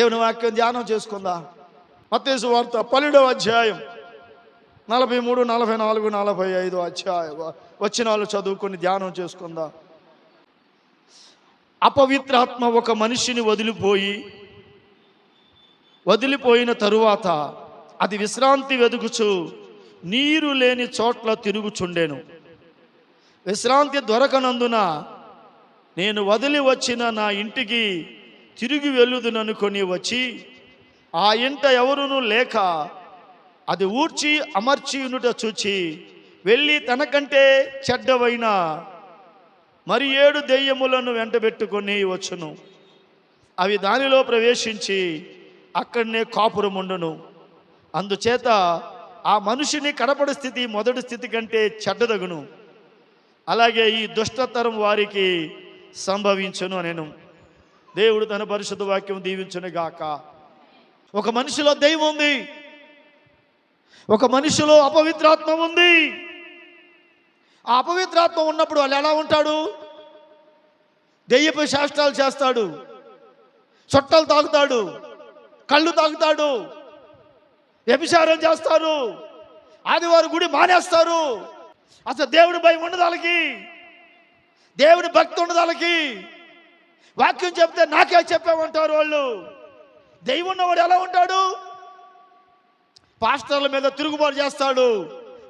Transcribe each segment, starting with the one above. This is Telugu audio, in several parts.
దేవుని వాక్యం ధ్యానం చేసుకుందా? మత్తేసు వార్త పన్నెండవ అధ్యాయం. నలభై మూడు నలభై నాలుగు నలభై ఐదు అధ్యాయ. వచ్చిన వాళ్ళు చదువుకొని ధ్యానం చేసుకుందా? అపవిత్రాత్మ ఒక మనిషిని వదిలిపోయి వదిలిపోయిన తరువాత అది విశ్రాంతి వెదుకుచు నీరు లేని చోట్ల తిరుగుచుండెను. విశ్రాంతి దొరకనందున నేను వదిలి వచ్చిన నా ఇంటికి తిరిగి వెళ్ళుదుననుకొని వచ్చి ఆ ఇంట ఎవరునూ లేక అది ఊడ్చి అమర్చి ఉనుట చూచి వెళ్ళి తనకంటే చెడ్డవైన మరి ఏడు దెయ్యములను వెంటబెట్టుకొని వచ్చును. అవి దానిలో ప్రవేశించి అక్కడనే కాపురముండును. అందుచేత ఆ మనిషిని కడపడి స్థితి మొదటి స్థితి కంటే చెడ్డదగును. అలాగే ఈ దుష్టతరం వారికి సంభవించును నేను దేవుడు తన పరిశుద్ధ వాక్యం దీవించను గాక ఒక మనిషిలో దైవం ఉంది. ఒక మనిషిలో అపవిత్రాత్మ ఉంది. ఆ అపవిత్రాత్మ ఉన్నప్పుడు వాళ్ళు ఎలా ఉంటాడు? దెయ్యపు శాస్త్రాలు చేస్తాడు. చొట్టలు తాగుతాడు. కళ్ళు తాగుతాడు. వ్యభిచారం చేస్తారు. ఆదివారం గుడి మానేస్తారు. అసలు దేవుడి భయం ఉండదు వాళ్ళకి. దేవుడి భక్తి ఉండదు వాళ్ళకి. వాక్యం చెప్తే నాకే చెప్పామంటారు వాళ్ళు. దైవం ఉన్నవాడు ఎలా ఉంటాడు? పాస్టర్ల మీద తిరుగుబాటు చేస్తాడు.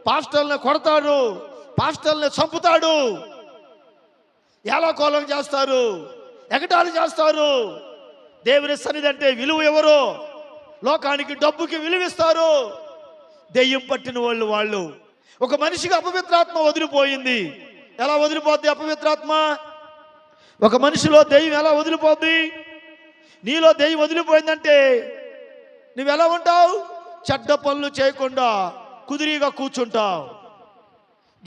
పాస్టర్లను కొడతాడు. పాస్టర్లను చంపుతాడు. ఏలాకోలం చేస్తారు. ఎగటాలు చేస్తారు. దేవుని సన్నిధి అంటే విలువ ఎవరు? లోకానికి డబ్బుకి విలువిస్తారు దెయ్యం పట్టిన వాళ్ళు వాళ్ళు. ఒక మనిషికి అపవిత్రాత్మ వదిలిపోయింది. ఎలా వదిలిపోద్ది అపవిత్రాత్మ? ఒక మనిషిలో దెయ్యం ఎలా వదిలిపోద్ది? నీలో దెయ్యం వదిలిపోయిందంటే నువ్వెలా ఉంటావు? చెడ్డ పనులు చేయకుండా కుదిరిగా కూర్చుంటావు.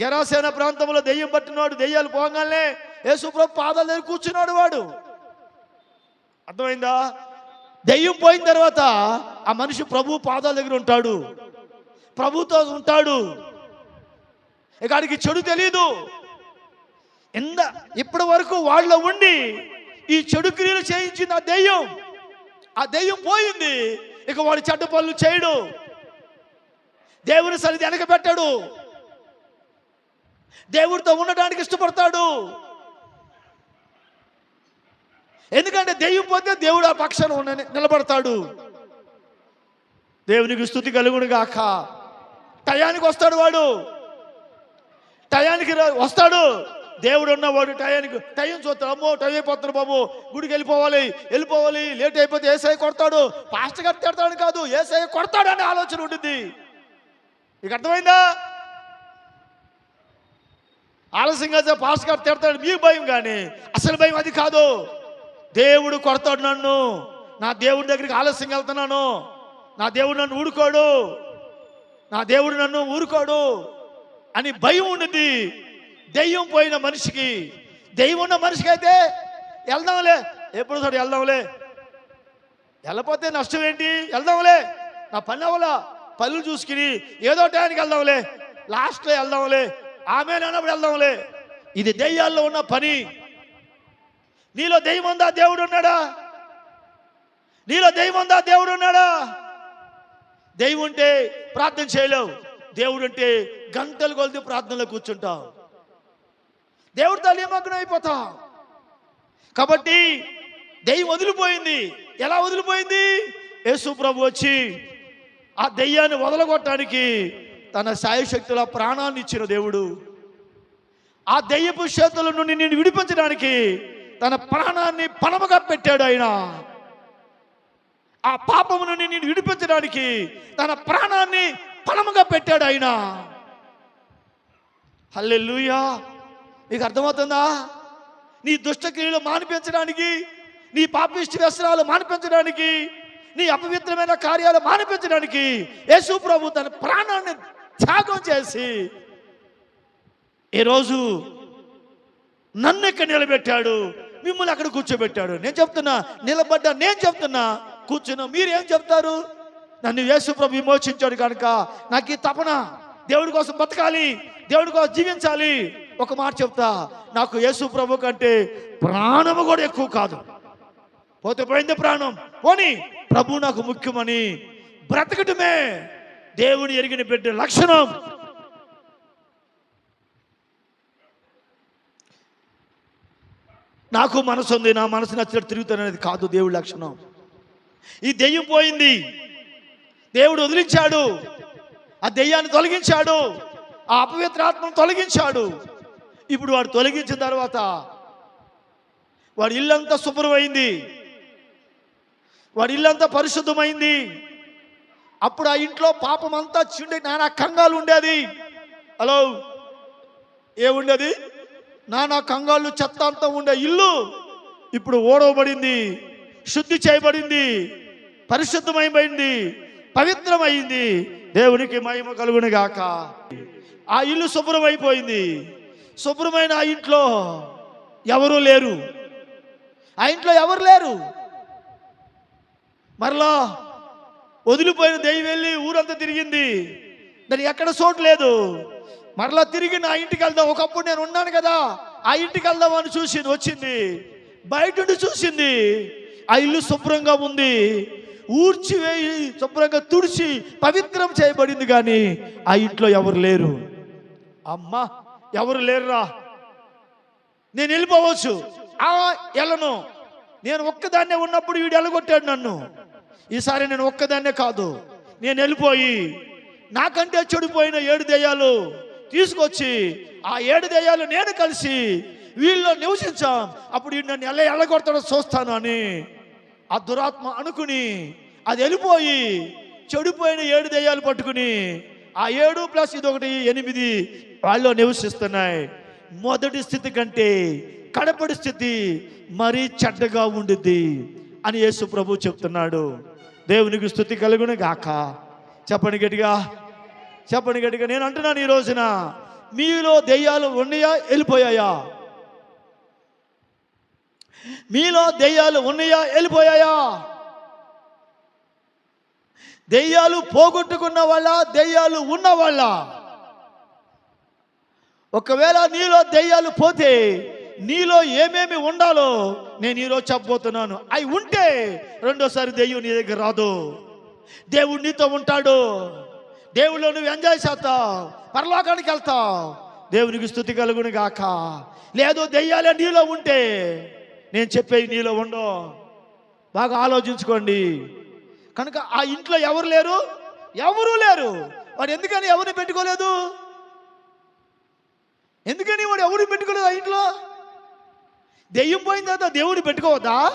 గెరాసేన ప్రాంతంలో దెయ్యం పట్టినవాడు దెయ్యాలు పోగానే యేసుప్రభు పాదాల దగ్గర కూర్చున్నాడు వాడు. అర్థమైందా? దెయ్యం పోయిన తర్వాత ఆ మనిషి ప్రభు పాదాల దగ్గర ఉంటాడు. ప్రభుతో ఉంటాడు. ఇక్కడికి చెడు తెలీదు. ఎంత ఇప్పటి వరకు వాళ్ళ ఉండి ఈ చెడు క్రియలు చేయించింది ఆ దెయ్యం. ఆ దెయ్యం పోయింది. ఇక వాడు చెడ్డ పనులు చేయడు. దేవుని సన్నిధి వెనక పెట్టాడు దేవుడితో ఉండడానికి ఇష్టపడతాడు. ఎందుకంటే దెయ్యం పోతే దేవుడు ఆ పక్షాన నిలబడతాడు. దేవునికి స్థుతి కలుగును గాక. టయానికి వస్తాడు వాడు. టయానికి వస్తాడు. దేవుడు ఉన్నవాడు టయానికి టైం చూస్తాడు. అమ్మో టైం అయిపోతాడు బాబు. గుడికి వెళ్ళిపోవాలి. వెళ్ళిపోవాలి. లేట్ అయిపోతే ఏసఐ కొడతాడు. పాస్టర్ గారు తిడతాడు కాదు ఏసఐ కొడతాడు అనే ఆలోచన ఉంటుంది ఇక అర్థమైందా? ఆలస్యంగా చే- పాస్టర్ గారు తిడతాడు. మీ భయం కానీ అసలు భయం అది కాదు. దేవుడు కొడతాడు నన్ను. నా దేవుడి దగ్గరికి ఆలస్యంగా వెళ్తున్నాను. నా దేవుడు నన్ను ఊరుకోడు. నా దేవుడు నన్ను ఊరుకోడు అని భయం ఉన్నది దెయ్యం పోయిన మనిషికి దెయ్యం ఉన్న మనిషికి అయితే వెళ్దాంలే. ఎప్పుడు సార్ వెళ్దాంలే? వెళ్ళపోతే నష్టం ఏంటి వెళ్దాంలే. నా పని అవ్వలా. పనులు చూసుకుని ఏదో టైంకి వెళ్దాంలే. లాస్ట్లో వెళ్దాంలే. ఆమె అన్నప్పుడు వెళ్దాంలే. ఇది దెయ్యాల్లో ఉన్న పని. నీలో దెయ్యం ఉందా? దేవుడు ఉన్నాడా? నీలో దెయ్యం ఉందా? దేవుడు ఉన్నాడా? దెయ్యం ఉంటే ప్రార్థన చేయలేవు. దేవుడు అంటే గంటలు కొలిది ప్రార్థనలో కూర్చుంటావు దేవుడితో నిమగ్నం అయిపోతావు కాబట్టి దెయ్యం వదిలిపోయింది. ఎలా వదిలిపోయింది? యేసు ప్రభు వచ్చి ఆ దెయ్యాన్ని వదలగొట్టడానికి తన సాయశక్తుల ప్రాణాన్ని ఇచ్చిన దేవుడు. ఆ దెయ్యపు చేతుల నుండి నేను విడిపించడానికి తన ప్రాణాన్ని పణముగా పెట్టాడు ఆయన. ఆ పాపము నుండి నేను విడిపించడానికి తన ప్రాణాన్ని పణముగా పెట్టాడు ఆయన. హల్లెలూయా! నీకు అర్థమవుతుందా? నీ దుష్టక్రియలు మానిపించడానికి నీ పాపిష్టి వ్యసనాలు మానిపించడానికి నీ అపవిత్రమైన కార్యాలు మానిపించడానికి యేసు ప్రభు తన ప్రాణాన్ని త్యాగం చేసి ఈరోజు నన్ను ఇక్కడ నిలబెట్టాడు మిమ్మల్ని అక్కడ కూర్చోబెట్టాడు. నేను చెప్తున్నా నిలబడ్డా నేను చెప్తున్నా కూర్చున్నా మీరు ఏం చెప్తారు? నన్ను యేసుప్రభు విమోచించాడు కనుక నాకు ఈ తపన దేవుడి కోసం బతకాలి దేవుడి కోసం జీవించాలి. ఒక మాట చెప్తా. నాకు యేసు ప్రభు కంటే ప్రాణము కూడా ఎక్కువ కాదు. పోతే పోయింది ప్రాణం. పోని ప్రభు నాకు ముఖ్యమని బ్రతకటమే దేవుని ఎరిగిన బిడ్డ లక్షణం. నాకు మనసు ఉంది నా మనసు నచ్చినట్టు తిరుగుతాననేది కాదు దేవుడి లక్షణం. ఈ దెయ్యం పోయింది. దేవుడు వదిలించాడు. ఆ దెయ్యాన్ని తొలగించాడు. ఆ అపవిత్రాత్మను తొలగించాడు. ఇప్పుడు వాడు తొలగించిన తర్వాత వాడి ఇల్లంతా శుభ్రమైంది. వాడి ఇల్లంతా పరిశుద్ధమైంది. అప్పుడు ఆ ఇంట్లో పాపం అంతా చిండి నానా కంగాలు ఉండేది. హలో ఏముండేది? నానా కంగాళ్ళు చెత్త అంతా ఉండే ఇల్లు ఇప్పుడు ఓడవబడింది శుద్ధి చేయబడింది పరిశుద్ధమైపోయింది పవిత్రమైంది. దేవునికి మహిమ కలుగునిగాక. ఆ ఇల్లు శుభ్రమైపోయింది. శుభ్రమైన ఆ ఇంట్లో ఎవరూ లేరు. ఆ ఇంట్లో ఎవరు లేరు? మరలా వదిలిపోయిన దెయ్యం వెళ్ళి ఊరంతా తిరిగింది. దానికి ఎక్కడ చోటు లేదు. మరలా తిరిగి నా ఇంటికి వెళ్దాం. ఒకప్పుడు నేను ఉన్నాను కదా ఆ ఇంటికి వెళ్దాం అని చూసింది వచ్చింది. బయట నుండి చూసింది. ఆ ఇల్లు శుభ్రంగా ఉంది. ఊర్చివేయి శుభ్రంగా తుడిచి పవిత్రం చేయబడింది కానీ ఆ ఇంట్లో ఎవరు లేరు. అమ్మా! ఎవరు లేరురా? నేను వెళ్ళిపోవచ్చు. ఆ వెళ్ళను నేను ఒక్కదాన్నే ఉన్నప్పుడు వీడు ఎలగొట్టాడు నన్ను. ఈసారి నేను ఒక్కదాన్నే కాదు. నేను వెళ్ళిపోయి నాకంటే చెడిపోయిన ఏడు దెయ్యాలు తీసుకొచ్చి ఆ ఏడు దెయ్యాలు నేను కలిసి వీళ్ళు నివసించాం. అప్పుడు వీడు నన్ను ఎలా ఎల్లగొడతాడో చూస్తాను అని ఆ దురాత్మ అనుకుని అది వెళ్ళిపోయి చెడిపోయిన ఏడు దెయ్యాలు పట్టుకుని ఆ ఏడు ప్లస్ ఇది ఒకటి ఎనిమిది వాళ్ళు నివసిస్తున్నాయి. మొదటి స్థితి కంటే కడపడి స్థితి మరీ చెడ్డగా ఉండిద్ది అని యేసు ప్రభు చెప్తున్నాడు. దేవునికి స్థుతి కలుగును గాక. చెప్పండి గట్టిగా. చెప్పండి గట్టిగా. నేను అంటున్నాను ఈ రోజున మీలో దెయ్యాలు ఉన్నాయా వెళ్ళిపోయాయా? మీలో దెయ్యాలు ఉన్నాయా వెళ్ళిపోయాయా? దెయ్యాలు పోగొట్టుకున్న వాళ్ళ దెయ్యాలు ఉన్న వాళ్ళ. ఒకవేళ నీలో దెయ్యాలు పోతే నీలో ఏమేమి ఉండాలో నేను ఈరోజు చెప్పబోతున్నాను. అవి ఉంటే రెండోసారి దెయ్యం నీ దగ్గర రాదు. దేవుడు నీతో ఉంటాడు. దేవుళ్ళు నువ్వు ఎంజాయ్ చేస్తావు. పరలోకానికి వెళ్తావు. దేవునికి స్థుతి కలుగును గాక. లేదు దెయ్యాలే నీలో ఉంటే నేను చెప్పేది నీలో ఉండవు. బాగా ఆలోచించుకోండి. కనుక ఆ ఇంట్లో ఎవరు లేరు? ఎవరూ లేరు? వాడు ఎందుకని ఎవరిని పెట్టుకోలేదు? ఎందుకని వాడు ఎవరిని పెట్టుకోలేదు ఆ ఇంట్లో? దెయ్యం పోయిన తర్వాత దేవుడిని పెట్టుకోవద్దా?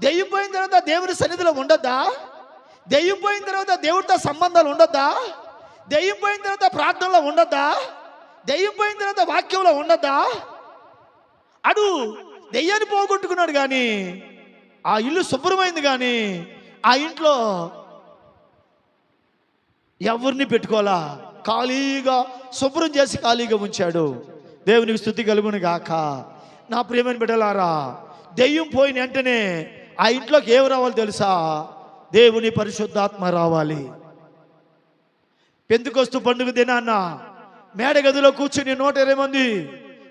దెయ్యం పోయిన తర్వాత దేవుని సన్నిధిలో ఉండొద్దా? దెయ్యం పోయిన తర్వాత దేవుడితో సంబంధాలు ఉండొద్దా? దెయ్యం పోయిన తర్వాత ప్రార్థనలో ఉండొద్దా? దెయ్యం పోయిన తర్వాత వాక్యంలో ఉండొద్దా? అడు దెయ్యాన్ని పోగొట్టుకున్నాడు కానీ ఆ ఇల్లు శుభ్రమైంది కానీ ఆ ఇంట్లో ఎవరిని పెట్టుకోవాలా? ఖాళీగా శుభ్రం చేసి ఖాళీగా ఉంచాడు. దేవునికి స్థుతి కలుగును గాక. నా ప్రియమైన బిడ్డలారా దెయ్యం పోయిన వెంటనే ఆ ఇంట్లోకి ఏమి రావాలి తెలుసా? దేవుని పరిశుద్ధాత్మ రావాలి. పెందుకొస్తు పండుగ దినాన్న మేడ గదిలో కూర్చుని నూట ఇరవై మంది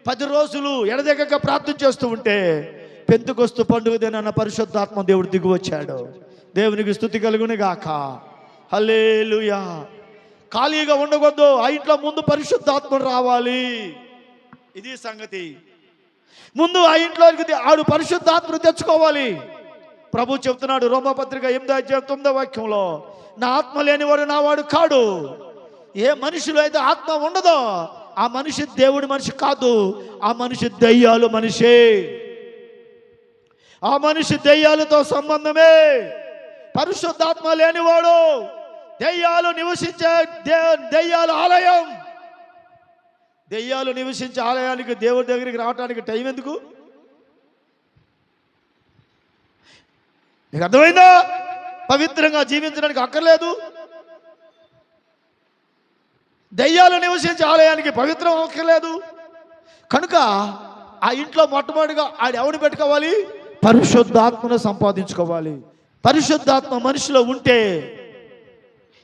పది రోజులు ఎడదెగక ప్రార్థన చేస్తూ ఉంటే పెంతుకొస్తు పండుగ దినాన్న పరిశుద్ధాత్మ దేవుడు దిగువచ్చాడు. దేవునికి స్థుతి కలుగుని గాక హల్లేలుయా. ఖాళీగా ఉండకూడదు. ఆ ఇంట్లో ముందు పరిశుద్ధాత్మ రావాలి. ఇది సంగతి. ముందు ఆ ఇంట్లోకి ఆడు పరిశుద్ధాత్మను తెచ్చుకోవాలి. ప్రభు చెప్తున్నాడు రోమపత్రిక ఎనిమిదో అధ్యాయం తొమ్మిదో వాక్యంలో నా ఆత్మ లేనివాడు నా వాడు కాడు. ఏ మనిషిలో అయితే ఆత్మ ఉండదో ఆ మనిషి దేవుడి మనిషి కాదు. ఆ మనిషి దయ్యాలు మనిషే. ఆ మనిషి దయ్యాలతో సంబంధమే. పరిశుద్ధాత్మ లేనివాడు దెయ్యాలు నివసించే దే- దెయ్యాలు ఆలయం. దెయ్యాలు నివసించే ఆలయానికి దేవుడి దగ్గరికి రావడానికి టైం ఎందుకు? నీకు అర్థమైందా? పవిత్రంగా జీవించడానికి అక్కర్లేదు. దయ్యాలు నివసించే ఆలయానికి పవిత్రం అక్కర్లేదు. కనుక ఆ ఇంట్లో మొట్టమొదటిగా ఆడు ఎవడు పెట్టుకోవాలి? పరిశుద్ధాత్మను సంపాదించుకోవాలి. పరిశుద్ధాత్మ మనిషిలో ఉంటే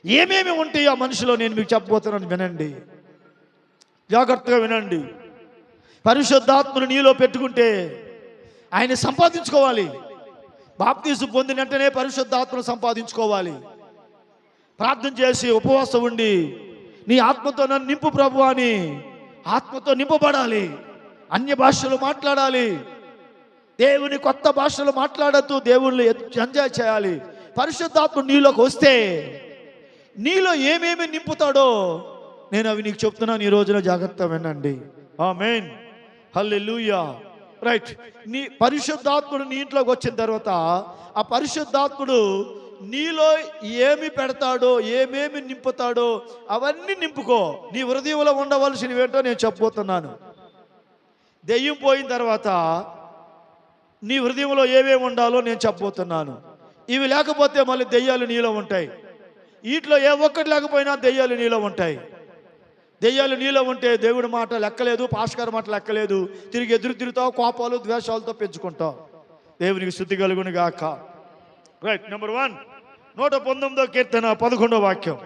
ఏమేమి ఉంటాయో ఆ మనిషిలో నేను మీకు చెప్పబోతున్నాను వినండి. జాగ్రత్తగా వినండి. పరిశుద్ధాత్మను నీలో పెట్టుకుంటే ఆయన సంపాదించుకోవాలి. బాప్తీసు పొందిన వెంటనే పరిశుద్ధాత్మను సంపాదించుకోవాలి. ప్రార్థన చేసి ఉపవాసం ఉండి నీ ఆత్మతో నన్ను నింపు ప్రభు అని ఆత్మతో నింపబడాలి. అన్య భాషలు మాట్లాడాలి. దేవుని కొత్త భాషలు మాట్లాడద్దు దేవుళ్ళు ఎంజాయ్ చేయాలి. పరిశుద్ధాత్మ నీలోకి వస్తే నీలో ఏమేమి నింపుతాడో నేను అవి నీకు చెప్తున్నాను ఈ రోజున జాగ్రత్త వినండి. ఆ మెయిన్ హల్లెలూయా రైట్ నీ పరిశుద్ధాత్ముడు నీ ఇంట్లోకి వచ్చిన తర్వాత ఆ పరిశుద్ధాత్ముడు నీలో ఏమి పెడతాడో ఏమేమి నింపుతాడో అవన్నీ నింపుకో. నీ హృదయంలో ఉండవలసినవేంటో నేను చెప్పబోతున్నాను. దెయ్యం పోయిన తర్వాత నీ హృదయంలో ఏమేమి ఉండాలో నేను చెప్పబోతున్నాను. ఇవి లేకపోతే మళ్ళీ దెయ్యాలు నీలో ఉంటాయి. వీటిలో ఏ ఒక్కటి లేకపోయినా దెయ్యాలు నీలో ఉంటాయి. దెయ్యాలు నీలో ఉంటే దేవుడి మాట లెక్కలేదు పాస్కర్ మాట లెక్కలేదు. తిరిగి ఎదురు తిరుగుతావు కోపాలు ద్వేషాలతో పెంచుకుంటావు. దేవునికి శుద్ధి కలుగుని గాక. రైట్ నెంబర్ వన్ నూట పంతొమ్మిదో కీర్తన పదకొండో వాక్యం.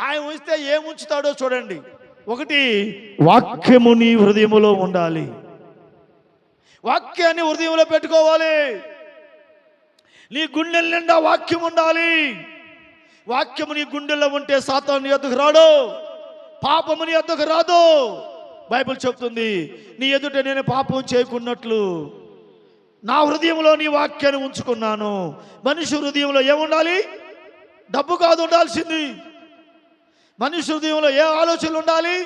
ఆయన ఉంచితే ఏముంచుతాడో చూడండి. ఒకటి వాక్యము నీ హృదయములో ఉండాలి. వాక్యాన్ని హృదయంలో పెట్టుకోవాలి. నీ గుండెల నిండా వాక్యం ఉండాలి. వాక్యము నీ గుండెల్లో ఉంటే సాతాను నీ ఎద్దుకు రాడు. పాపము నీ ఎద్దుకు రాదు. బైబిల్ చెప్తుంది నీ ఎదుట నేను పాపం చేయకున్నట్లు. నా హృదయంలో నీ వాక్యాన్ని ఉంచుకున్నాను. మనిషి హృదయంలో ఏముండాలి? డబ్బు కాదు ఉండాల్సింది. మనిషి హృదయంలో ఏ ఆలోచనలు ఉండాలి?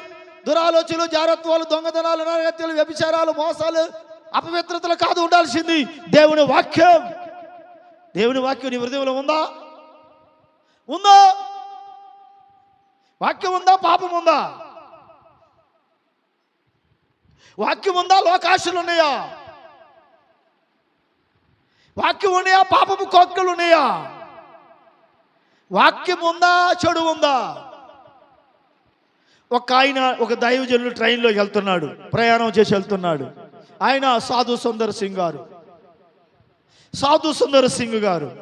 దురాలోచనలు జారత్వాలు దొంగతనాలు నరహత్యలు వ్యభిచారాలు మోసాలు అపవిత్రతలు కాదు ఉండాల్సింది. దేవుని వాక్యం. దేవుని వాక్యం నీ హృదయంలో ఉందా? ఉందా? వాక్యం ఉందా? పాపం ఉందా? వాక్యం ఉందా? లోకాశలు ఉన్నాయా? వాక్యం ఉన్నాయా? పాపము కోక్కలు ఉన్నాయా? వాక్యం ఉందా? చెడు ఉందా? ఒక ఆయన ఒక దైవజనుడు ట్రైన్లో వెళ్తున్నాడు. ప్రయాణం చేసి వెళ్తున్నాడు. ఆయన సాధు సుందర్ సింగ్ గారు. సాధు సుందర్ సింగ్ గారు.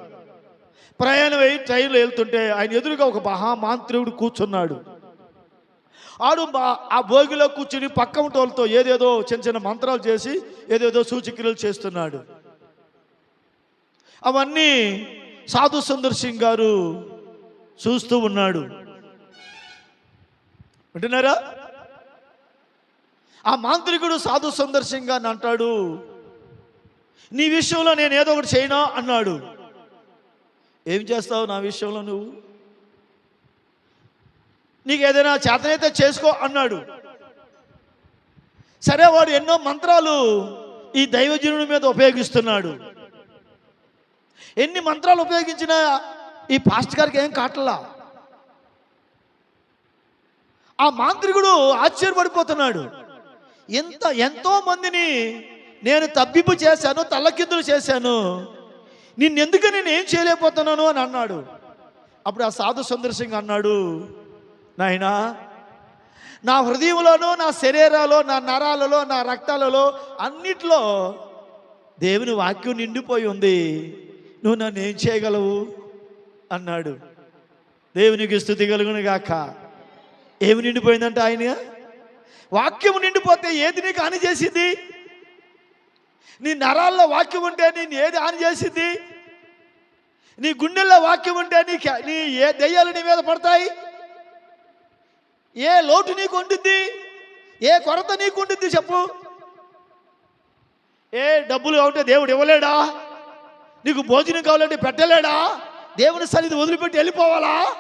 ప్రయాణం అయ్యి ట్రైన్లో వెళ్తుంటే ఆయన ఎదురుగా ఒక మహామాంత్రికుడు కూర్చున్నాడు. ఆడు ఆ భోగిలో కూర్చుని పక్క వాళ్ళతో ఏదేదో చిన్న చిన్న మంత్రాలు చేసి ఏదేదో సూచిక్రియలు చేస్తున్నాడు. అవన్నీ సాధు సుందర్ సింగ్ గారు చూస్తూ ఉన్నాడు. వింటున్నారా? ఆ మాంత్రికుడు సాధు సందర్శంగా అంటాడు. నీ విషయంలో నేను ఏదో ఒకటి చేయనా? అన్నాడు. ఏం చేస్తావు నా విషయంలో నువ్వు? నీకు ఏదైనా చేతనైతే చేసుకో అన్నాడు. సరే వాడు ఎన్నో మంత్రాలు ఈ దైవజనుడి మీద ఉపయోగిస్తున్నాడు. ఎన్ని మంత్రాలు ఉపయోగించినా ఈ పాస్ట్ గారికి ఏం కాటలా? ఆ మాంత్రికుడు ఆశ్చర్యపడిపోతున్నాడు. ఇంత ఎంతో మందిని నేను తబ్బింపు చేశాను తల్లకిందులు చేశాను. నిన్నెందుకు నేను ఏం చేయలేకపోతున్నాను అని అన్నాడు. అప్పుడు ఆ సాధు సుందర్ సింగ్ అన్నాడు నాయనా నా హృదయంలోనూ నా శరీరాలో నా నరాలలో నా రక్తాలలో అన్నిట్లో దేవుని వాక్యం నిండిపోయి ఉంది. నువ్వు నన్ను ఏం చేయగలవు? అన్నాడు. దేవునికి స్థుతి కలుగును గాక. ఏమి నిండిపోయిందంటే ఆయన వాక్యం నిండిపోతే ఏది నీకు హాని చేసింది? నీ నరాల్లో వాక్యం ఉంటే నేను ఏది హాని చేసింది? నీ గుండెల్లో వాక్యం ఉంటే నీ నీ ఏ దెయ్యాలు నీ మీద పడతాయి? ఏ లోటు నీకు ఉండిద్ది? ఏ కొరత నీకు ఉండిద్ది చెప్పు. ఏ డబ్బులు కావాలంటే దేవుడు ఇవ్వలేడా? నీకు భోజనం కావాలంటే పెట్టలేడా? దేవుని సన్నిధి వదిలిపెట్టి వెళ్ళిపోవాలా?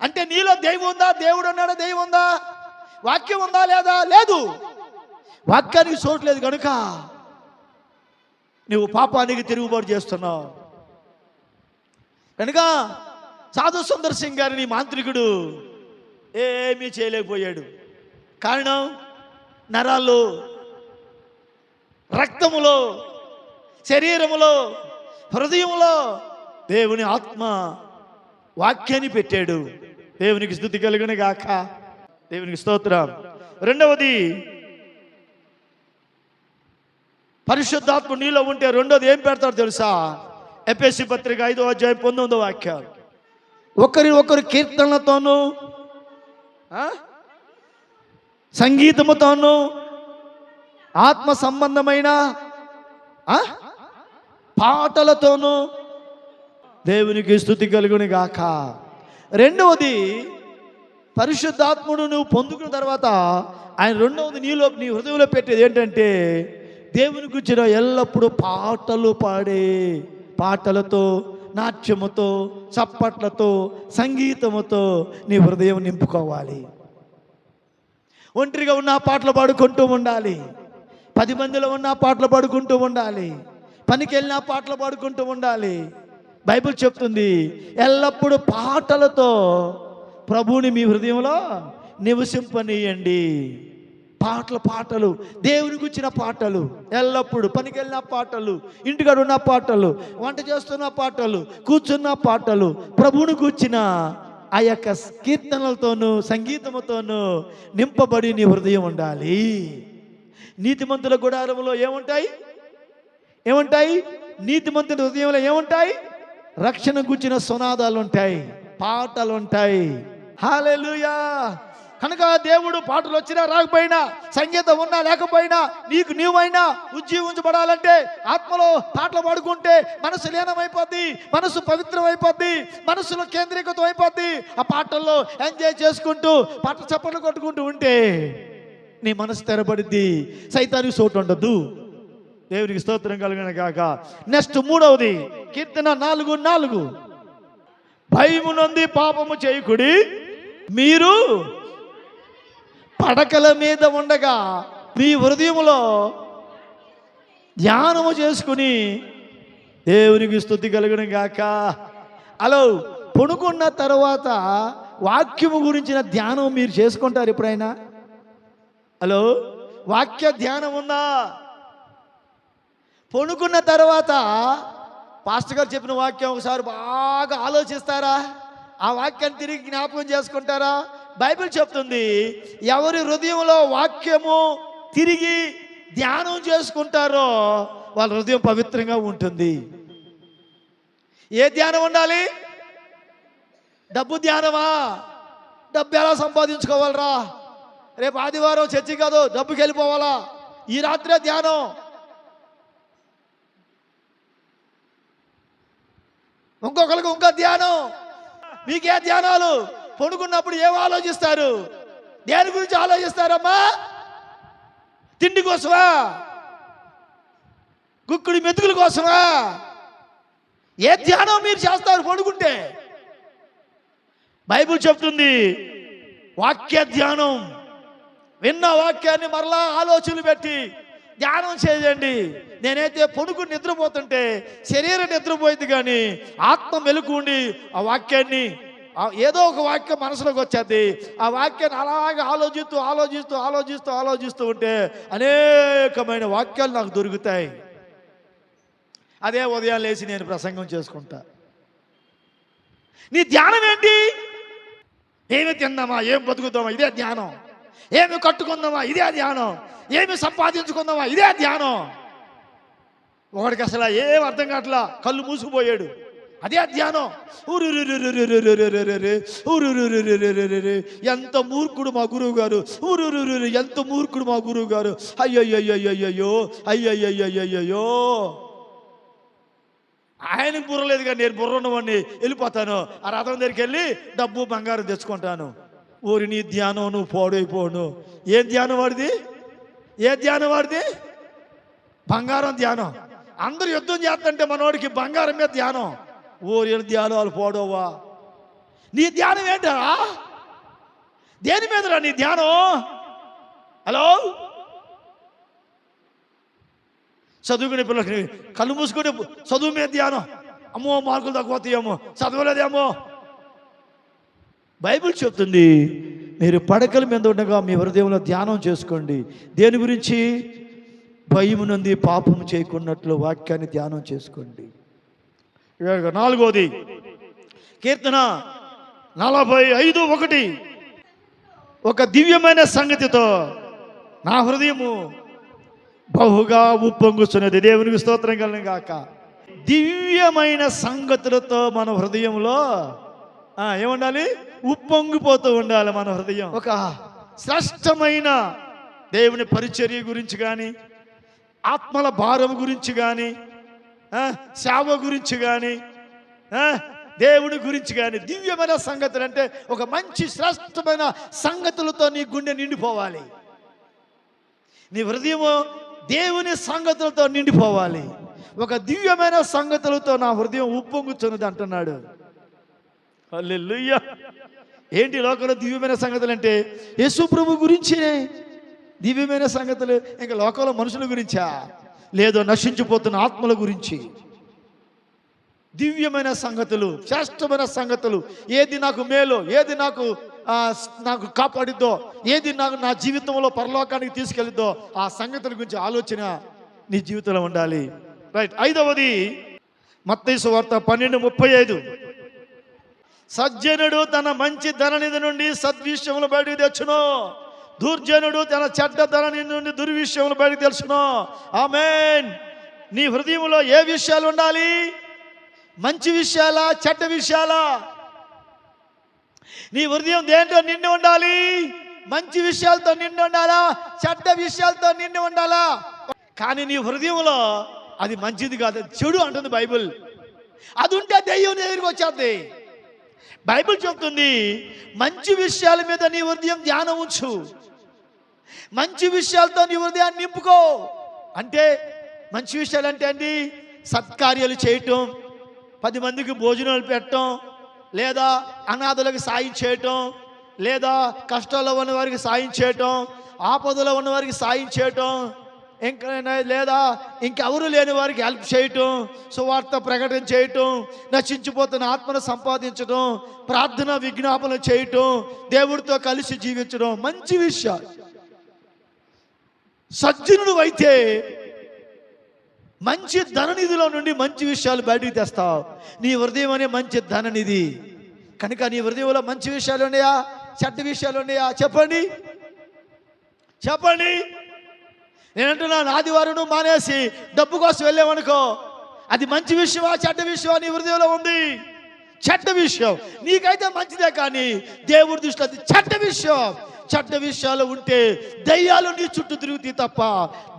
అంటే నీలో దైవం ఉందా? దేవుడు అన్నాడా దైవం ఉందా? వాక్యం ఉందా లేదా? లేదు. వాక్యానికి చోట్లేదు కనుక నువ్వు పాపానికి తిరుగుబాటు చేస్తున్నావు. కనుక సాధు సుందర్ సింగ్ గారిని మాంత్రికుడు ఏమీ చేయలేకపోయాడు. కారణం నరాల్లో రక్తములో శరీరములో హృదయములో దేవుని ఆత్మ వాక్యాన్ని పెట్టాడు. దేవునికి స్థుతి కలుగును గాక దేవునికి స్తోత్రం రెండవది పరిశుద్ధాత్మ నీలో ఉంటే రెండోది ఏం పెడతారు తెలుసా ఎపిఎస్సి పత్రిక ఐదో అధ్యాయం పంతొమ్మిదో వాక్యాలు ఒకరి ఒకరు కీర్తనలతోనూ ఆ? సంగీతముతోనూ ఆత్మ సంబంధమైన ఆ? పాటలతోనూ దేవునికి స్థుతి కలుగుని గాక రెండవది పరిశుద్ధాత్ముడు నువ్వు పొందుకున్న తర్వాత ఆయన రెండవది నీలో నీ హృదయంలో పెట్టేది ఏంటంటే దేవుని గురించిన ఎల్లప్పుడూ పాటలు పాడే పాటలతో నాట్యముతో చప్పట్లతో సంగీతముతో నీ హృదయం నింపుకోవాలి. ఒంటరిగా ఉన్న పాటలు పాడుకుంటూ ఉండాలి. పది మందిలో ఉన్న పాటలు పాడుకుంటూ ఉండాలి. పనికి వెళ్ళిన పాటలు పాడుకుంటూ ఉండాలి. బైబిల్ చెప్తుంది ఎల్లప్పుడూ పాటలతో ప్రభువుని మీ హృదయంలో నివసింపనీయండి. పాటలు పాటలు. దేవుని గుచ్చిన పాటలు. ఎల్లప్పుడు పనికి వెళ్ళిన పాటలు. ఇంటికాడ ఉన్న పాటలు. వంట చేస్తున్న పాటలు. కూర్చున్న పాటలు. ప్రభువుని కూర్చిన ఆ యొక్క కీర్తనలతోనూ సంగీతముతోనూ నింపబడి నీ హృదయం ఉండాలి. నీతిమంతుల గుడారంలో ఏముంటాయి? ఏముంటాయి? నీతిమంతుల హృదయంలో ఏముంటాయి? రక్షణ గుచ్చిన సునాదాలు ఉంటాయి పాటలు ఉంటాయి హాలెలూయా. కనుక దేవుడు పాటలు వచ్చినా రాకపోయినా సంగీతం ఉన్నా లేకపోయినా నీకు నీవైనా ఉజ్జీవించబడాలంటే ఆత్మలో పాటలు పాడుకుంటే మనసు లీనమైపోద్ది మనసు పవిత్రమైపోద్ది మనసులో కేంద్రీకృతం అయిపోద్ది. ఆ పాటల్లో ఎంజాయ్ చేసుకుంటూ పాట చప్పట్లు కొట్టుకుంటూ ఉంటే నీ మనసు తెరబడిద్ది సైతానికి చోటు ఉండదు దేవునికి స్తోత్రం కలిగిన కాక నెక్స్ట్ మూడవది కీర్తన నాలుగు నాలుగు. భయము నుండి పాపము చేయకుడి మీరు పడకల మీద ఉండగా మీ హృదయంలో ధ్యానము చేసుకుని దేవునికి స్థుతి కలగడం గాక. హలో పొనుకున్న తర్వాత వాక్యము గురించిన ధ్యానం మీరు చేసుకుంటారు ఎప్పుడైనా? హలో వాక్య ధ్యానం ఉందా? పొనుకున్న తర్వాత పాస్టర్ గారు చెప్పిన వాక్యం ఒకసారి బాగా ఆలోచిస్తారా? ఆ వాక్యాన్ని తిరిగి జ్ఞాపకం చేసుకుంటారా? బైబిల్ చెప్తుంది ఎవరి హృదయంలో వాక్యము తిరిగి ధ్యానం చేసుకుంటారో వాళ్ళ హృదయం పవిత్రంగా ఉంటుంది. ఏ ధ్యానం ఉండాలి? డబ్బు ధ్యానమా? డబ్బు ఎలా సంపాదించుకోవాలరా? రేపు ఆదివారం చర్చి కాదు డబ్బుకి వెళ్ళిపోవాలా? ఈ రాత్రే ధ్యానం. ఇంకొకరికి ఇంకా ధ్యానం. మీకే ధ్యానాలు. పడుకున్నప్పుడు ఏం ఆలోచిస్తారు? దేని గురించి ఆలోచిస్తారమ్మా? తిండి కోసమా? గుక్కుడి మెతుకుల కోసమా? ఏ ధ్యానం మీరు చేస్తారు పడుకుంటే? బైబుల్ చెప్తుంది వాక్య ధ్యానం. విన్న వాక్యాన్ని మరలా ఆలోచనలు పెట్టి ధ్యానం చేయండి. నేనైతే పొడుగు నిద్రపోతుంటే శరీరం నిద్రపోయింది కానీ ఆత్మ మెలుకుండి ఆ వాక్యాన్ని ఏదో ఒక వాక్యం మనసులోకి వచ్చేది. ఆ వాక్యాన్ని అలాగే ఆలోచిస్తూ ఆలోచిస్తూ ఆలోచిస్తూ ఆలోచిస్తూ ఉంటే అనేకమైన వాక్యాలు నాకు దొరుకుతాయి. అదే ఉదయం లేచి నేను ప్రసంగం చేసుకుంటా. నీ ధ్యానం ఏంటి? ఏమి తిందామా ఏం బతుకుతామా? ఇదే ధ్యానం. ఏమి కట్టుకుందామా? ఇదే ధ్యానం. ఏమి సంపాదించుకుందామా ఇదే ధ్యానం. ఒకడికి అసలు ఏం అర్థం కావట్లా? కళ్ళు మూసుకుపోయాడు. అదే ధ్యానం. ఎంత మూర్ఖుడు మా గురువు గారు ఎంత మూర్ఖుడు మా గురువు గారు అయ్యయ్యయ్యయ్యో అయ్యయ్యయ్యయ్యో ఆయన బుర్రలేదు కానీ నేను బుర్ర ఉన్నవాడిని వెళ్ళిపోతాను ఆ రథం దగ్గరికి వెళ్ళి డబ్బు బంగారం తెచ్చుకుంటాను ఊరి నీ ధ్యానం నువ్వు పోడైపోను ఏం ధ్యానం వాడిది ఏ ధ్యానం వాడిది? బంగారం ధ్యానం. అందరు యుద్ధం చేస్తుంటే మనోడికి బంగారం మీద ధ్యానం ఊరి ధ్యానాలు పోడోవా? నీ ధ్యానం ఏంటరా? దేని మీదరా నీ ధ్యానం? హలో? చదువుకునే పిల్లలకి కళ్ళు మూసుకుని చదువు మీద ధ్యానం. అమ్మో మార్కులు తక్కువ తక్కువతాయేమో చదవలేదేమో. బైబిల్ చెప్తుంది మీరు పడకల మీద ఉండగా మీ హృదయంలో ధ్యానం చేసుకోండి. దేని గురించి? భయం నుండి పాపం చేయకున్నట్లు వాక్యాన్ని ధ్యానం చేసుకోండి. నాలుగోది. కీర్తన నలభై ఐదు ఒకటి. ఒక దివ్యమైన సంగతితో నా హృదయము బహుగా ఉప్పొంగుస్తున్నది దేవునికి స్తోత్రం కలిగిన గాక. దివ్యమైన సంగతులతో మన హృదయంలో ఏముండాలి? ఉప్పొంగిపోతూ ఉండాలి మన హృదయం. ఒక శ్రేష్టమైన దేవుని పరిచర్య గురించి కానీ ఆత్మల భారం గురించి కానీ సేవ గురించి కానీ దేవుని గురించి కానీ దివ్యమైన సంగతులు అంటే ఒక మంచి శ్రేష్టమైన సంగతులతో నీ గుండె నిండిపోవాలి. నీ హృదయము దేవుని సంగతులతో నిండిపోవాలి. ఒక దివ్యమైన సంగతులతో నా హృదయం ఉప్పొంగుతున్నది అంటున్నాడు. హల్లెలూయా. ఏంటి లోకంలో దివ్యమైన సంగతులు అంటే యేసు ప్రభు గురించి దివ్యమైన సంగతులు. ఇంకా లోకంలో మనుషుల గురించా? లేదో నశించిపోతున్న ఆత్మల గురించి. దివ్యమైన సంగతులు శ్రేష్టమైన సంగతులు. ఏది నాకు మేలు ఏది నాకు నాకు కాపాడిద్దో ఏది నాకు నా జీవితంలో పరలోకానికి తీసుకెళ్ళిద్దో ఆ సంగతుల గురించి ఆలోచన నీ జీవితంలో ఉండాలి. రైట్ ఐదవది మత్తైసు వార్త పన్నెండు ముప్పై ఐదు. సజ్జనుడు తన మంచి ధననిధి నుండి సద్విషయములు బయటకు తెచ్చును. దుర్జనుడు తన చెడ్డ ధననిధి నుండి దుర్విషయములు బయటకు తెలుసును ఆమెన్. నీ హృదయంలో ఏ విషయాలు ఉండాలి? మంచి విషయాలా చెడ్డ విషయాలా? నీ హృదయం దేంట్లో నిండి ఉండాలి? మంచి విషయాలతో నిండి ఉండాలా? చెడ్డ విషయాలతో నిండి ఉండాలా? కానీ నీ హృదయంలో అది మంచిది కాదు. చెడు అంటుంది బైబిల్. అది ఉంటే దెయ్యం నీ దగ్గరికి వచ్చేది బైబిల్ చెప్తుంది మంచి విషయాల మీద నీ హృదయం ధ్యానం ఉంచు. మంచి విషయాలతో నీ హృదయాన్ని నింపుకో. అంటే మంచి విషయాలు అంటే అండి సత్కార్యాలు చేయటం పది మందికి భోజనాలు పెట్టడం లేదా అనాథులకు సాయం చేయటం లేదా కష్టాల్లో ఉన్న వారికి సాయం చేయటం ఆపదలో ఉన్న వారికి సాయం చేయటం ఇంకా లేదా ఇంకెవరు లేని వారికి హెల్ప్ చేయటం సువార్త ప్రకటన చేయటం నశించిపోతున్న ఆత్మను సంపాదించడం ప్రార్థన విజ్ఞాపన చేయటం దేవుడితో కలిసి జీవించడం మంచి విషయాలు. సజ్జనుడు అయితే మంచి ధననిధిలో నుండి మంచి విషయాలు బయటికి తెస్తావు. నీ హృదయం అనే మంచి ధననిధి. కనుక నీ హృదయంలో మంచి విషయాలు ఉన్నాయా? చెడ్డ విషయాలు ఉన్నాయా? చెప్పండి. చెప్పండి. నేను అంటున్నాను ఆదివారం మానేసి డబ్బు కోసం వెళ్ళామనుకో అది మంచి విషయమా చెడ్డ విషయమా నీ హృదయంలో ఉంది? చెడ్డ విషయం. నీకైతే మంచిదే కానీ దేవుడి దృష్టిలో అది చెడ్డ విషయం. చెడ్డ విషయాలు ఉంటే దయ్యాలు నీ చుట్టూ తిరుగుతాయి తప్ప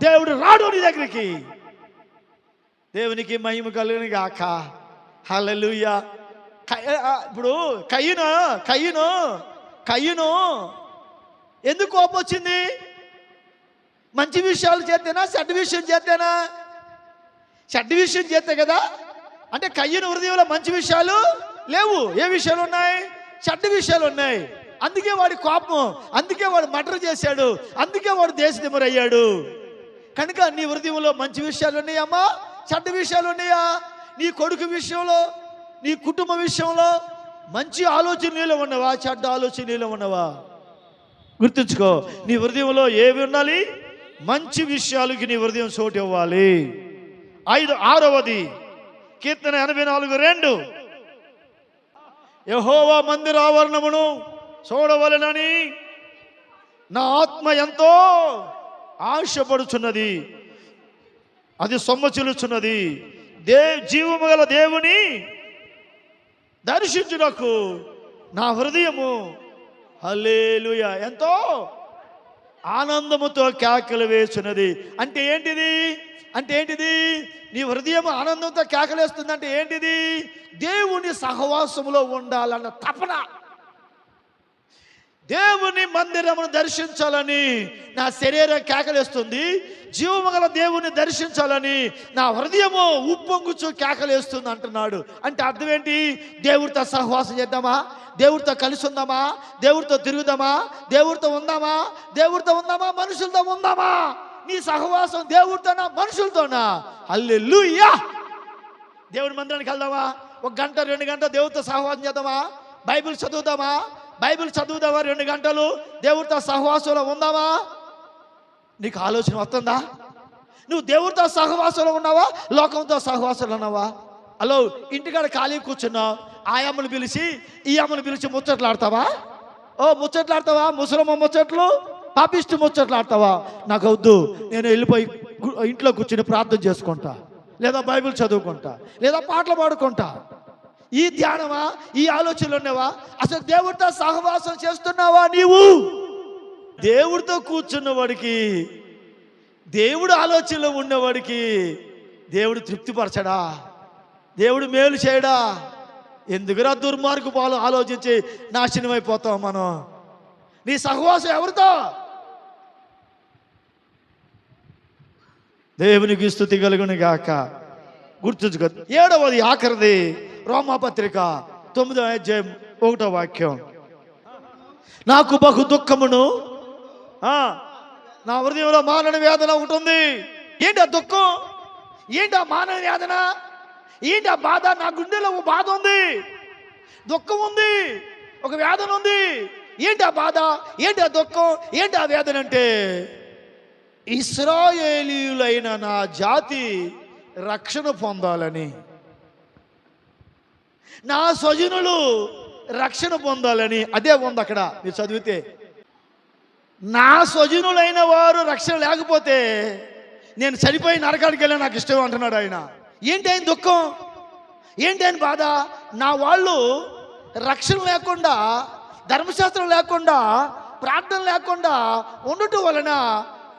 దేవుడు రాడు నీ దగ్గరికి. దేవునికి మహిమ కలుగుని గాక. హల్లెలూయా. ఇప్పుడు కయ్యను కయ్యను కయ్యను. ఎందుకు కోపం వచ్చింది? మంచి విషయాలు చేస్తేనా? చెడ్డ విషయం చేస్తేనా? చెడ్డ విషయం చేస్తే కదా? అంటే కయ్యను హృదయంలో మంచి విషయాలు లేవు. ఏ విషయాలు ఉన్నాయి? చెడ్డ విషయాలు ఉన్నాయి. అందుకే వాడి కోపం అందుకే వాడు మర్డర్ చేశాడు అందుకే వాడు దేశదిమరయ్యాడు కనుక నీ హృదయంలో మంచి విషయాలు ఉన్నాయమ్మా చెడ్డ విషయాలు ఉన్నాయా? నీ కొడుకు విషయంలో నీ కుటుంబ విషయంలో మంచి ఆలోచన నీలో ఉన్నవా? చెడ్డ ఆలోచనలు ఉన్నవా? గుర్తుంచుకో నీ హృదయంలో ఏవి ఉండాలి? మంచి విషయాలకి నీ హృదయం చోటు ఇవ్వాలి. ఐదు ఆరవది కీర్తన ఎనభై నాలుగు రెండు. యహోవా మందిర ఆవరణమును చూడవలెనని నా ఆత్మ ఎంతో ఆశపడుచున్నది. అది సొమ్మచిలుచున్నది దే జీవము గల దేవుని దర్శించుటకు నా హృదయము. హల్లేలుయ. ఎంతో ఆనందముతో కేకలు వేసినది. అంటే ఏంటిది? అంటే ఏంటిది? నీ హృదయం ఆనందంతో కేకలేస్తుంది అంటే ఏంటిది? దేవుని సహవాసములో ఉండాలన్న తపన. దేవుని మందిరమును దర్శించాలని నా శరీరం కేకలేస్తుంది. జీవమగల దేవుని దర్శించాలని నా హృదయము ఉప్పొంగుచు కేకలేస్తుంది అంటున్నాడు. అంటే అర్థం ఏంటి? దేవుడితో సహవాసం చేద్దామా? దేవుడితో కలిసి ఉందామా? దేవుడితో తిరుగుదామా? దేవుడితో ఉందామా? దేవుడితో ఉందామా? మనుషులతో ఉందామా? నీ సహవాసం దేవుడితోనా? మనుషులతోనా? అల్లెలుయ్యా దేవుడి మందిరానికి వెళ్దామా? ఒక గంట రెండు గంటలు దేవుడితో సహవాసం చేద్దామా? బైబిల్ చదువుదామా? బైబిల్ చదువుదామా రెండు గంటలు? దేవుడితో సహవాసంలో ఉందామా నీకు ఆలోచన వస్తుందా? నువ్వు దేవుడితో సహవాసంలో ఉన్నావా? లోకంతో సహవాసంలో ఉన్నావా? హలో ఇంటికాడ ఖాళీ కూర్చున్నావు. ఆ అమ్మను పిలిచి ఈ అమ్మను పిలిచి ముచ్చట్లాడతావా? ఓ ముచ్చట్లాడతావా? ముసలమ్మ ముచ్చట్లు? పాపిష్టి ముచ్చట్లాడతావా? నాకు వద్దు నేను వెళ్ళిపోయి ఇంట్లో కూర్చుని ప్రార్థన చేసుకుంటా. లేదా బైబిల్ చదువుకుంటా. లేదా పాటలు పాడుకుంటా. ఈ ధ్యానమా? ఈ ఆలోచనలు ఉన్నావా? అసలు దేవుడితో సహవాసం చేస్తున్నావా నీవు? దేవుడితో కూర్చున్నవాడికి దేవుడు ఆలోచనలో ఉన్నవాడికి దేవుడు తృప్తిపరచడా? దేవుడు మేలు చేయడా? ఎందుకురా దుర్మార్గు పాలు ఆలోచించి నాశనం అయిపోతాం మనం? నీ సహవాసం ఎవరితో? దేవునికి స్థుతి కలుగును గాక గుర్తుంచుకో. ఏడవది ఆఖరిది. రోమాపత్రిక తొమ్మిదో అధ్యాయం ఒకటో వాక్యం. నాకు బహు దుఃఖమును నా హృదయంలో మానవ వేదన ఒకటి ఉంది. ఏంటి ఆ దుఃఖం? ఏంటి ఆ మానవ వేదన? ఏంటి ఆ బాధ? నా గుండెలో ఒక బాధ ఉంది. దుఃఖం ఉంది. ఒక వేదన ఉంది. ఏంటి ఆ బాధ? ఏంటి ఆ దుఃఖం? ఏంటి ఆ వేదన అంటే ఇస్రాయేలీయులైన నా జాతి రక్షణ పొందాలని. నా స్వజనులు రక్షణ పొందాలని అదే ఉంది అక్కడ. మీరు చదివితే నా స్వజనులైన వారు రక్షణ లేకపోతే నేను చనిపోయి నరకానికి వెళ్ళి నాకు ఇష్టం అంటున్నాడు ఆయన. ఏంటి ఆయన దుఃఖం? ఏంటి ఆయన బాధ? నా వాళ్ళు రక్షణ లేకుండా ధర్మశాస్త్రం లేకుండా ప్రార్థన లేకుండా ఉండటం వలన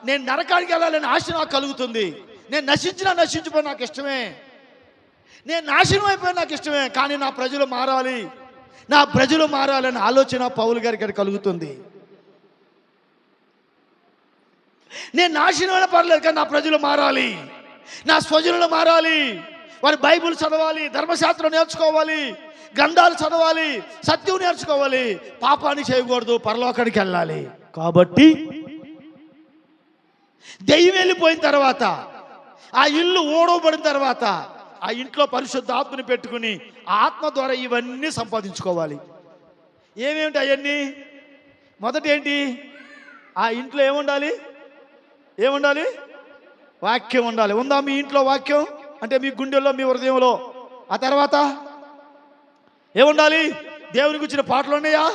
నేను నరకానికి వెళ్ళాలని ఆశ నాకు కలుగుతుంది. నేను నశించినా నశించిపోయి నాకు ఇష్టమే. నేను నాశనం అయిపోయి నాకు ఇష్టమే కానీ నా ప్రజలు మారాలి. నా ప్రజలు మారాలని ఆలోచన పౌలు గారికి ఇక్కడ కలుగుతుంది. నేను నాశనమైన పర్లేదు కానీ నా ప్రజలు మారాలి. నా స్వజనులు మారాలి. వారి బైబిల్ చదవాలి ధర్మశాస్త్రం నేర్చుకోవాలి గ్రంథాలు చదవాలి సత్యం నేర్చుకోవాలి. పాపాన్ని చేయకూడదు పరలోకానికి వెళ్ళాలి. కాబట్టి దెయ్యం వెళ్ళిపోయిన తర్వాత ఆ ఇల్లు ఓడవబడిన తర్వాత ఆ ఇంట్లో పరిశుద్ధ ఆత్మని పెట్టుకుని ఆ ఆత్మ ద్వారా ఇవన్నీ సంపాదించుకోవాలి. ఏమేమిటి అవన్నీ? మొదటి ఏంటి ఆ ఇంట్లో ఏముండాలి? ఏముండాలి? వాక్యం ఉండాలి. ఉందా మీ ఇంట్లో వాక్యం? అంటే మీ గుండెల్లో మీ హృదయంలో. ఆ తర్వాత ఏముండాలి? దేవుని గురించిన పాటలు ఉన్నాయా?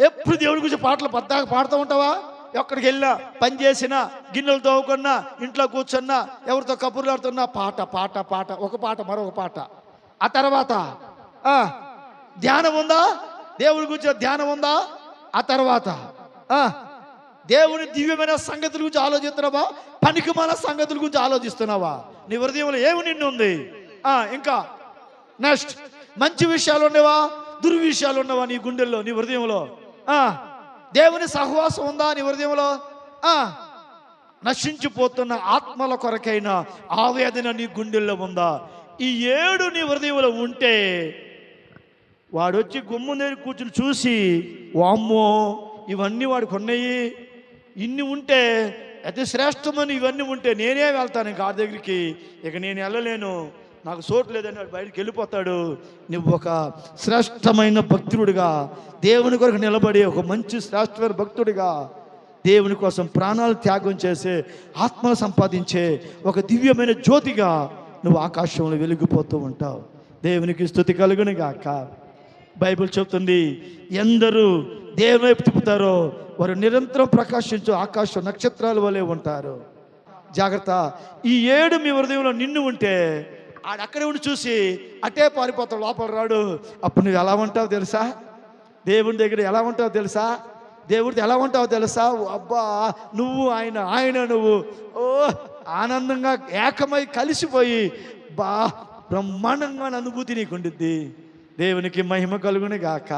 ఎప్పుడు దేవుని గురించి పాటలు పద్దాక పాడుతూ ఉంటావా? ఎక్కడికి వెళ్ళినా పని చేసినా గిన్నెలు తవ్వుకున్నా ఇంట్లో కూర్చున్నా ఎవరితో కబుర్లు ఆడుతున్నా పాట పాట పాట ఒక పాట మరొక పాట. ఆ తర్వాత ధ్యానం ఉందా? దేవుని గురించి ధ్యానం ఉందా? ఆ తర్వాత దేవుని దివ్యమైన సంగతుల గురించి ఆలోచిస్తున్నావా? పనికిమాల సంగతుల గురించి ఆలోచిస్తున్నావా? నీ హృదయంలో ఏమి నిన్ను ఉంది? ఇంకా నెక్స్ట్ మంచి విషయాలు ఉండేవా? దుర్విషయాలు ఉండవా నీ గుండెల్లో నీ హృదయంలో? దేవుని సహవాసం ఉందా నీ హృదయంలో? ఆ, నశించిపోతున్న ఆత్మల కొరకైన ఆవేదన నీ గుండెల్లో ఉందా? ఈ ఏడు నీ హృదయంలో ఉంటే వాడు వచ్చి గుమ్మ దగ్గర కూర్చుని చూసి వామ్మో ఇవన్నీ వాడికి ఉన్నాయి ఇన్ని ఉంటే అతి శ్రేష్టమని ఇవన్నీ ఉంటే నేనే వెళ్తాను ఇంకా ఆ దగ్గరికి. ఇక నేను వెళ్ళలేను. నాకు చోటు లేదని వాడు బయటికి వెళ్ళిపోతాడు. నువ్వు ఒక శ్రేష్టమైన భక్తుడిగా దేవుని కొరకు నిలబడి ఒక మంచి శ్రేష్టమైన భక్తుడిగా దేవుని కోసం ప్రాణాలు త్యాగం చేసే ఆత్మను సంపాదించే ఒక దివ్యమైన జ్యోతిగా నువ్వు ఆకాశంలో వెలిగిపోతూ ఉంటావు. దేవునికి స్థుతి కలుగును గాక. బైబిల్ చెప్తుంది ఎందరూ దేవుని వైపు తిప్పుతారో వారు నిరంతరం ప్రకాశించు ఆకాశం నక్షత్రాల వలె ఉంటారు. జాగ్రత్త ఈ ఏడు మీ హృదయంలో నిన్ను ఉంటే ఆడ అక్కడే ఉండి చూసి అటే పారిపోతాడు లోపల రాడు. అప్పుడు నువ్వు ఎలా ఉంటావు తెలుసా? దేవుని దగ్గర ఎలా ఉంటావు తెలుసా? దేవుడితో ఎలా ఉంటావు తెలుసా? అబ్బా నువ్వు ఆయన ఆయన నువ్వు. ఓ ఆనందంగా ఏకమై కలిసిపోయి బా బ్రహ్మాండంగా అనుభూతి నీకు ఉండిద్ది దేవునికి మహిమ కలుగుని గాక